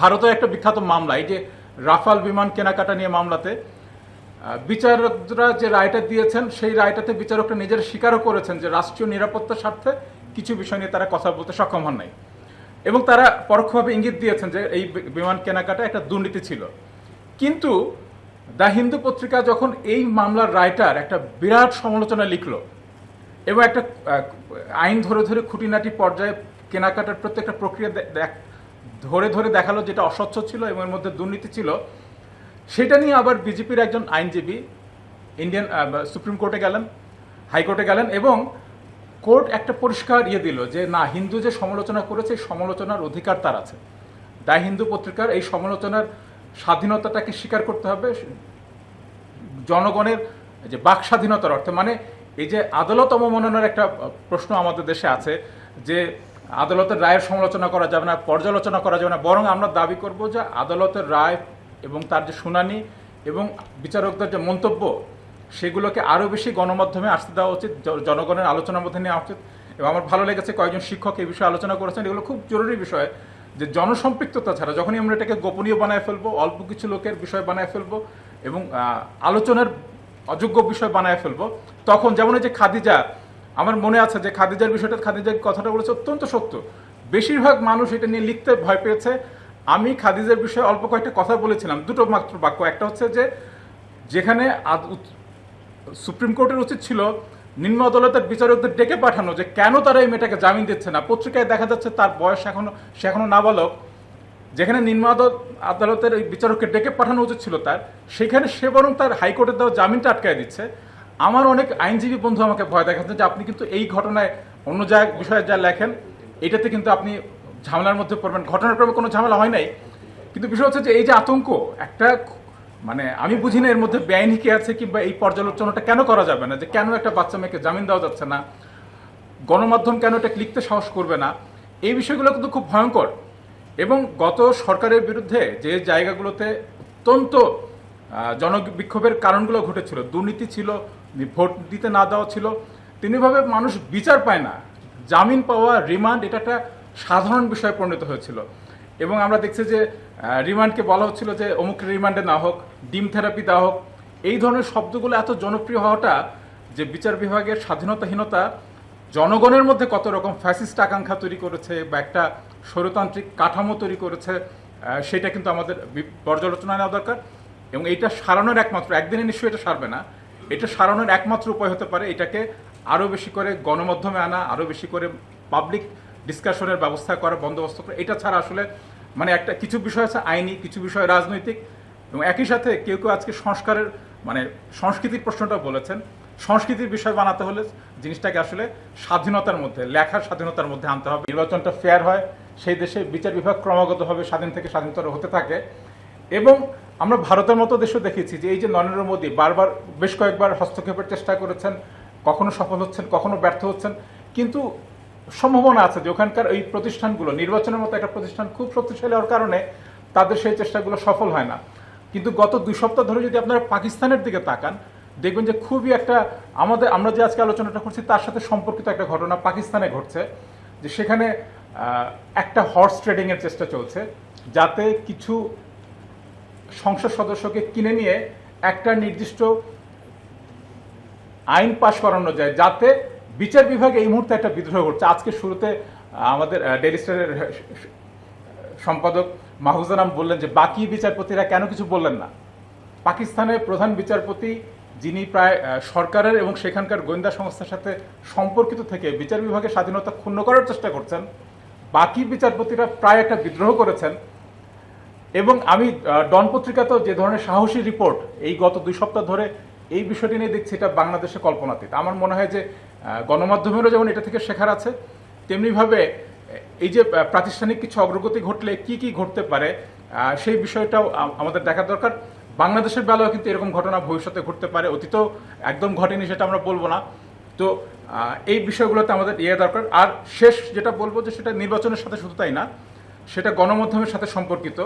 ভারতের একটা বিখ্যাত মামলা, এই যে রাফাল বিমান কেনাকাটা নিয়ে মামলাতে বিচারকরা যে রায়টা দিয়েছেন, সেই রায়টাতে বিচারকরা নিজেরা স্বীকারও করেছেন যে রাষ্ট্রীয় নিরাপত্তার স্বার্থে কিছু বিষয় নিয়ে তারা কথা বলতে সক্ষম হন নাই। এবং তারা পরোক্ষভাবে ইঙ্গিত দিয়েছেন যে এই বিমান কেনাকাটা একটা দুর্নীতি ছিল। কিন্তু দ্য হিন্দু পত্রিকা যখন এই মামলার রায়টার একটা বিরাট সমালোচনা লিখল, এবং একটা আইন ধরে ধরে খুঁটিনাটি পর্যায়ে কেনাকাটার প্রত্যেকটা প্রক্রিয়া ধরে ধরে দেখাল যেটা অস্বচ্ছ ছিল এবং এর মধ্যে দুর্নীতি ছিল, সেটা নিয়ে আবার বিজেপির একজন আইনজীবী ইন্ডিয়ান সুপ্রিম কোর্টে গেলেন হাইকোর্টে গেলেন এবং কোর্ট একটা পরিষ্কার ইয়ে দিল যে, না, হিন্দু যে সমালোচনা করেছে সমালোচনার অধিকার তার আছে। দ্য হিন্দু পত্রিকার, এই সমালোচনার স্বাধীনতাটাকে স্বীকার করতে হবে। জনগণের যে বাক স্বাধীনতার অর্থে। মানে এই যে আদালত অবমাননার একটা প্রশ্ন আমাদের দেশে আছে যে আদালতের রায়ের সমালোচনা করা যাবে না, পর্যালোচনা করা যাবে না। বরং আমরা দাবি করব যে আদালতের রায় এবং তার যে শুনানি এবং বিচারকদের যে মন্তব্য, সেগুলোকে আরও বেশি গণমাধ্যমে আসতে দেওয়া উচিত জনগণের আলোচনার মধ্যে নেওয়া উচিত। এবং আমার ভালো লেগেছে কয়েকজন শিক্ষক এই বিষয়ে আলোচনা করেছেন। এগুলো খুব জরুরি বিষয় যে জনসম্পৃক্ততা ছাড়া, যখনই আমরা এটাকে গোপনীয় বানায় ফেলব, অল্প কিছু লোকের বিষয় বানায় ফেলব এবং আলোচনার অযোগ্য বিষয় বানায় ফেলব, তখন যেমন এই যে খাদিজা আমার মনে আছে যে খাদিজার বিষয়টা, খাদিজার কথাটা বলেছে অত্যন্ত সত্য। বেশিরভাগ মানুষ এটা নিয়ে লিখতে ভয় পেয়েছে। আমি খাদিজার বিষয়ে অল্প কয়েকটা কথা বলেছিলাম, দুটো মাত্র বাক্য। একটা হচ্ছে যে, যেখানে সুপ্রিম কোর্টের উচিত ছিল নিম্ন আদালতের বিচারকদের ডেকে পাঠানো যে কেন তারা এই মেয়েটাকে জামিন দিচ্ছে না। পত্রিকায় দেখা যাচ্ছে তার বয়স এখনও, সে এখনও নাবালক। যেখানে নিম্ন আদালত আদালতের ওই বিচারককে ডেকে পাঠানো উচিত ছিল তার, সেখানে সে বরং তার হাইকোর্টের দেওয়া জামিনটা আটকায় দিচ্ছে। আমার অনেক আইনজীবী বন্ধু আমাকে ভয় দেখাচ্ছেন যে আপনি কিন্তু এই ঘটনায় অন্য যা বিষয়ে যা লেখেন, এটাতে কিন্তু আপনি ঝামেলার মধ্যে পড়বেন। ঘটনাক্রমে কোনো ঝামেলা হয় নাই। কিন্তু বিষয় হচ্ছে যে এই যে আতঙ্ক, একটা মানে আমি বুঝি না এর মধ্যে বেআইনি কি আছে কিংবা এই পর্যালোচনাটা কেন করা যাবে না? যে কেন একটা বাচ্চা মেয়েকে জামিন দেওয়া যাচ্ছে না? গণমাধ্যম কেন এটা লিখতে সাহস করবে না? এই বিষয়গুলো কিন্তু খুব ভয়ঙ্কর। এবং গত সরকারের বিরুদ্ধে যে জায়গাগুলোতে অত্যন্ত জনবিক্ষোভের কারণগুলো ঘটেছিল, দুর্নীতি ছিল ভোট দিতে না দেওয়া ছিল তিনিভাবে মানুষ বিচার পায় না। জামিন পাওয়া, রিমান্ড, এটা একটা সাধারণ বিষয়ে পরিণত হয়েছিল। এবং আমরা দেখছি যে রিমান্ডকে বলা হচ্ছিল যে, অমুক রিমান্ডে না হোক, ডিম থেরাপি দেওয়া হোক। এই ধরনের শব্দগুলো এত জনপ্রিয় হওয়াটা যে বিচার বিভাগের স্বাধীনতাহীনতা জনগণের মধ্যে কত রকম ফ্যাসিস্ট আকাঙ্ক্ষা তৈরি করেছে বা একটা স্বৈরতান্ত্রিক কাঠামো তৈরি করেছে সেটা কিন্তু আমাদের পর্যালোচনা নেওয়া দরকার। এবং এইটা সারানোর একমাত্র, একদিনে নিশ্চয়ই এটা সারবে না। এটা সারানোর একমাত্র উপায় হতে পারে এটাকে আরও বেশি করে গণমাধ্যমে আনা, আরও বেশি করে পাবলিক ডিসকাশনের ব্যবস্থা করা, বন্দোবস্ত করা। এটা ছাড়া আসলে মানে একটা কিছু বিষয় আছে আইনি, কিছু বিষয় রাজনৈতিক। এবং একই সাথে কেউ কেউ আজকে সংস্কারের মানে সংস্কৃতির প্রশ্নটা বলেছেন। সংস্কৃতির বিষয় বানাতে হলে জিনিসটাকে আসলে স্বাধীনতার মধ্যে, লেখার স্বাধীনতার মধ্যে আনতে হবে। নির্বাচনটা ফেয়ার হয়, সেই দেশে বিচার বিভাগ ক্রমাগতভাবে স্বাধীন থেকে স্বাধীনতর হতে থাকে। এবং আমরা ভারতের মতো দেশও দেখেছি যে এই যে নরেন্দ্র মোদী বারবার বেশ কয়েকবার হস্তক্ষেপের চেষ্টা করেছেন, কখনো সফল হচ্ছেন, কখনো ব্যর্থ হচ্ছেন। কিন্তু সম্ভাবনা আছে যে ওখানকার এই প্রতিষ্ঠানগুলো, নির্বাচনের মতো একটা প্রতিষ্ঠান খুব শক্তিশালী হওয়ার কারণে তাদের সেই চেষ্টাগুলো সফল হয় না। কিন্তু গত দুই সপ্তাহ ধরে যদি আপনারা পাকিস্তানের দিকে তাকান, দেখবেন যে খুবই একটা আমাদের, আমরা যে আজকে আলোচনাটা করছি তার সাথে সম্পর্কিত একটা ঘটনা পাকিস্তানে ঘটছে, যে সেখানে একটা হর্স ট্রেডিংয়ের চেষ্টা চলছে, যাতে কিছু সংসদ সদস্যকে কিনে নিয়ে একটা নির্দিষ্ট আইন পাশ করানো যায়, যাতে বিচার বিভাগ এই মুহূর্তে একটা বিদ্রোহ করছে। আজকে শুরুতে আমাদের ডেলি স্টারের সম্পাদক মাহফুজানাম বললেন যে, বাকি বিচারপতিরা কেন কিছু বললেন না? পাকিস্তানের প্রধান বিচারপতি, যিনি প্রায় সরকারের এবং সেখানকার গোয়েন্দা সংস্থার সাথে সম্পর্কিত থেকে বিচার বিভাগের স্বাধীনতা ক্ষুণ্ণ করার চেষ্টা করছেন, বাকি বিচারপতিরা প্রায় একটা বিদ্রোহ করেছেন। এবং আমি ডন পত্রিকাতেও যে ধরনের সাহসী রিপোর্ট এই গত দুই সপ্তাহ ধরে এই বিষয়টি নিয়ে দেখছি, এটা বাংলাদেশে কল্পনাতীত। আমার মনে হয় যে গণমাধ্যমেরও যেমন এটা থেকে শেখার আছে, তেমনিভাবে, এই যে প্রাতিষ্ঠানিক কিছু অগ্রগতি ঘটলে কি কি ঘটতে পারে সেই বিষয়টাও আমাদের দেখা দরকার। বাংলাদেশের বেলাও কিন্তু এরকম ঘটনা ভবিষ্যতে ঘটতে পারে, অতীতেও একদম ঘটেনি সেটা আমরা বলব না। তো এই বিষয়গুলোতে আমাদের ইয়ে দরকার। আর শেষ যেটা বলব যে, সেটা নির্বাচনের সাথে শুধু তাই না, সেটা গণমাধ্যমের সাথে সম্পর্কিত।